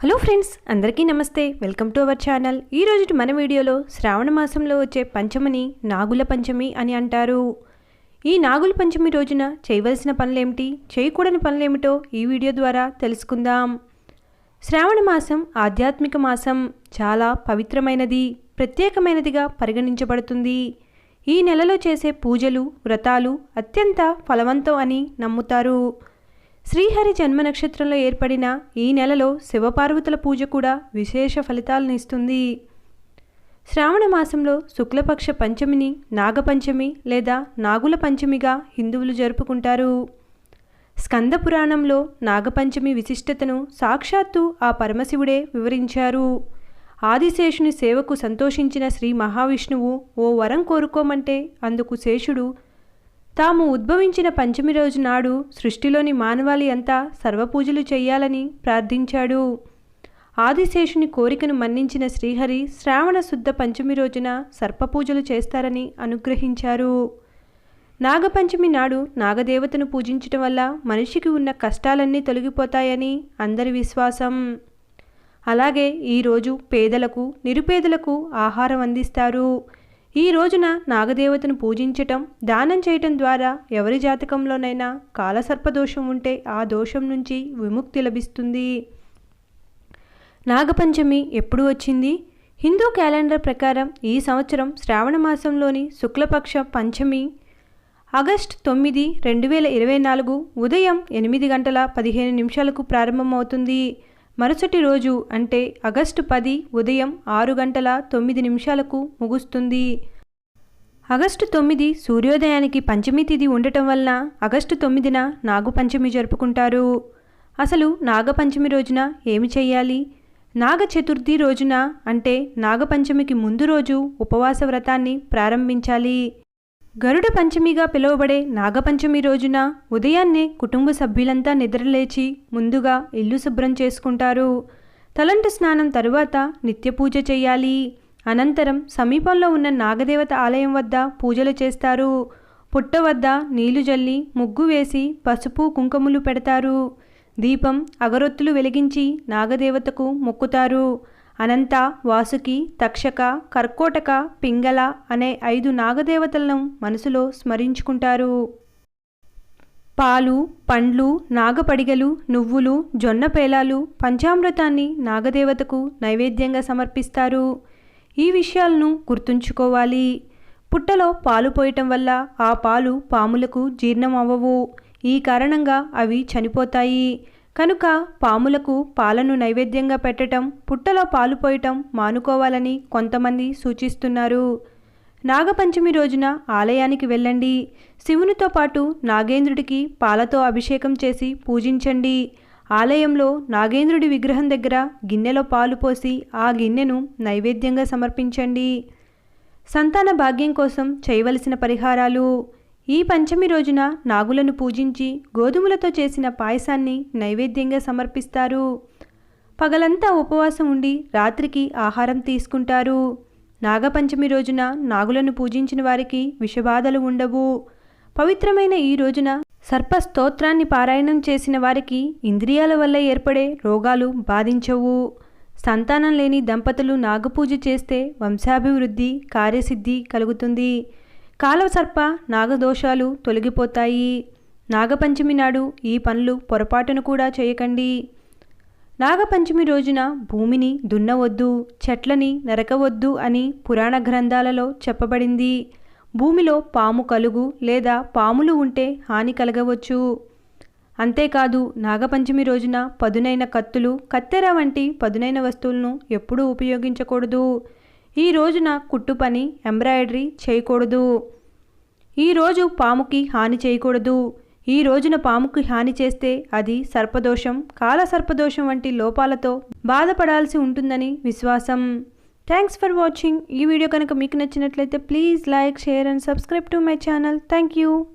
Hello friends అందరికీ namaste. Welcome to our channel. ఈ రోజు మన వీడియోలో శ్రావణ మాసంలో వచ్చే పంచమిని నాగుల పంచమి అని అంటారు. ఈ నాగుల పంచమి రోజున చేయవలసిన పనులేమిటి చేయకూడని పనులేమిటో ఈ వీడియో ద్వారా తెలుసుకుందాం. శ్రావణ మాసం ఆధ్యాత్మిక మాసం. చాలా పవిత్రమైనది ప్రత్యేకమైనదిగా పరిగణించబడుతుంది. ఈ నెలలో చేసే పూజలు వ్రతాలు అత్యంత ఫలవంతం అని నమ్ముతారు. శ్రీహరి జన్మ నక్షత్రంలో ఏర్పడిన ఈ నెలలో శివపార్వతుల పూజ కూడా విశేష ఫలితాలను ఇస్తుంది. శ్రావణ మాసంలో శుక్లపక్ష పంచమిని నాగపంచమి లేదా నాగుల పంచమిగా హిందువులు జరుపుకుంటారు. స్కంద పురాణంలో నాగపంచమి విశిష్టతను సాక్షాత్తు ఆ పరమశివుడే వివరించారు. ఆదిశేషుని సేవకు సంతోషించిన శ్రీ మహావిష్ణువు ఓ వరం కోరుకోమంటే అందుకు శేషుడు తాము ఉద్భవించిన పంచమి రోజు నాడు సృష్టిలోని మానవాళి అంతా సర్వపూజలు చేయాలని ప్రార్థించాడు. ఆదిశేషుని కోరికను మన్నించిన శ్రీహరి శ్రావణ శుద్ధ పంచమి రోజున సర్పపూజలు చేస్తారని అనుగ్రహించారు. నాగపంచమి నాడు నాగదేవతను పూజించటం వల్ల మనిషికి ఉన్న కష్టాలన్నీ తొలగిపోతాయని అందరి విశ్వాసం. అలాగే ఈరోజు పేదలకు నిరుపేదలకు ఆహారం అందిస్తారు. ఈ రోజున నాగదేవతను పూజించటం దానం చేయటం ద్వారా ఎవరి జాతకంలోనైనా కాలసర్పదోషం ఉంటే ఆ దోషం నుంచి విముక్తి లభిస్తుంది. నాగపంచమి ఎప్పుడు వచ్చింది? హిందూ క్యాలెండర్ ప్రకారం ఈ సంవత్సరం శ్రావణ మాసంలోని శుక్లపక్ష పంచమి. ఆగస్ట్ తొమ్మిది రెండు వేల ఇరవై నాలుగు ఉదయం ఎనిమిది గంటల పదిహేను నిమిషాలకు ప్రారంభమవుతుంది. మరుసటి రోజు అంటే ఆగస్టు పది ఉదయం ఆరు గంటల తొమ్మిది నిమిషాలకు ముగుస్తుంది. ఆగస్టు తొమ్మిది సూర్యోదయానికి పంచమి తిథి ఉండటం వలన ఆగస్టు తొమ్మిదిన నాగుపంచమి జరుపుకుంటారు. అసలు నాగపంచమి రోజున ఏమి చేయాలి? నాగ చతుర్థి రోజున అంటే నాగపంచమికి ముందు రోజు ఉపవాస వ్రతాన్ని ప్రారంభించాలి. గరుడ పంచమిగా పిలువబడే నాగపంచమి రోజున ఉదయాన్నే కుటుంబ సభ్యులంతా నిద్రలేచి ముందుగా ఇల్లు శుభ్రం చేసుకుంటారు. తలంటు స్నానం తరువాత నిత్య పూజ చేయాలి. అనంతరం సమీపంలో ఉన్న నాగదేవత ఆలయం వద్ద పూజలు చేస్తారు. పుట్ట వద్ద నీళ్ళు జల్లి ముగ్గు వేసి పసుపు కుంకుమలు పెడతారు. దీపం అగరొత్తులు వెలిగించి నాగదేవతకు మొక్కుతారు. అనంత వాసుకి తక్షక కర్కోటక పింగళ అనే ఐదు నాగదేవతలను మనసులో స్మరించుకుంటారు. పాలు పండ్లు నాగపడిగలు నువ్వులు జొన్న పేలాలు పంచామృతాన్ని నాగదేవతకు నైవేద్యంగా సమర్పిస్తారు. ఈ విషయాలను గుర్తుంచుకోవాలి. పుట్టలో పాలు పోయటం వల్ల ఆ పాలు పాములకు జీర్ణం అవ్వవు ఈ కారణంగా అవి చనిపోతాయి. కనుక పాములకు పాలను నైవేద్యంగా పెట్టడం పుట్టలో పాలు పోయటం మానుకోవాలని కొంతమంది సూచిస్తున్నారు. నాగపంచమి రోజున ఆలయానికి వెళ్ళండి. శివునితో పాటు నాగేంద్రుడికి పాలతో అభిషేకం చేసి పూజించండి. ఆలయంలో నాగేంద్రుడి విగ్రహం దగ్గర గిన్నెలో పాలు పోసి ఆ గిన్నెను నైవేద్యంగా సమర్పించండి. సంతాన భాగ్యం కోసం చేయవలసిన పరిహారాలు. ఈ పంచమి రోజున నాగులను పూజించి గోధుమలతో చేసిన పాయసాన్ని నైవేద్యంగా సమర్పిస్తారు. పగలంతా ఉపవాసం ఉండి రాత్రికి ఆహారం తీసుకుంటారు. నాగపంచమి రోజున నాగులను పూజించిన వారికి విషబాధలు ఉండవు. పవిత్రమైన ఈ రోజున సర్ప స్తోత్రాన్ని పారాయణం చేసిన వారికి ఇంద్రియాల వల్ల ఏర్పడే రోగాలు బాధించవు. సంతానం లేని దంపతులు నాగపూజ చేస్తే వంశాభివృద్ధి కార్యసిద్ధి కలుగుతుంది. కాలవ సర్ప నాగదోషాలు తొలగిపోతాయి. నాగపంచమి నాడు ఈ పనులు పొరపాటును కూడా చేయకండి. నాగపంచమి రోజున భూమిని దున్నవద్దు చెట్లని నరకవద్దు అని పురాణ గ్రంథాలలో చెప్పబడింది. భూమిలో పాము కలుగు లేదా పాములు ఉంటే హాని కలగవచ్చు. అంతేకాదు నాగపంచమి రోజున పదునైన కత్తులు కత్తెర వంటి పదునైన వస్తువులను ఎప్పుడూ ఉపయోగించకూడదు. ఈ రోజున కుట్టు పని ఎంబ్రాయిడరీ చేయకూడదు. ఈరోజు పాముకి హాని చేయకూడదు. ఈ రోజున పాముకి హాని చేస్తే అది సర్పదోషం కాల సర్పదోషం వంటి లోపాలతో బాధపడాల్సి ఉంటుందని విశ్వాసం. థ్యాంక్స్ ఫర్ వాచింగ్ ఈ వీడియో కనుక మీకు నచ్చినట్లయితే please like share and subscribe to my channel thank you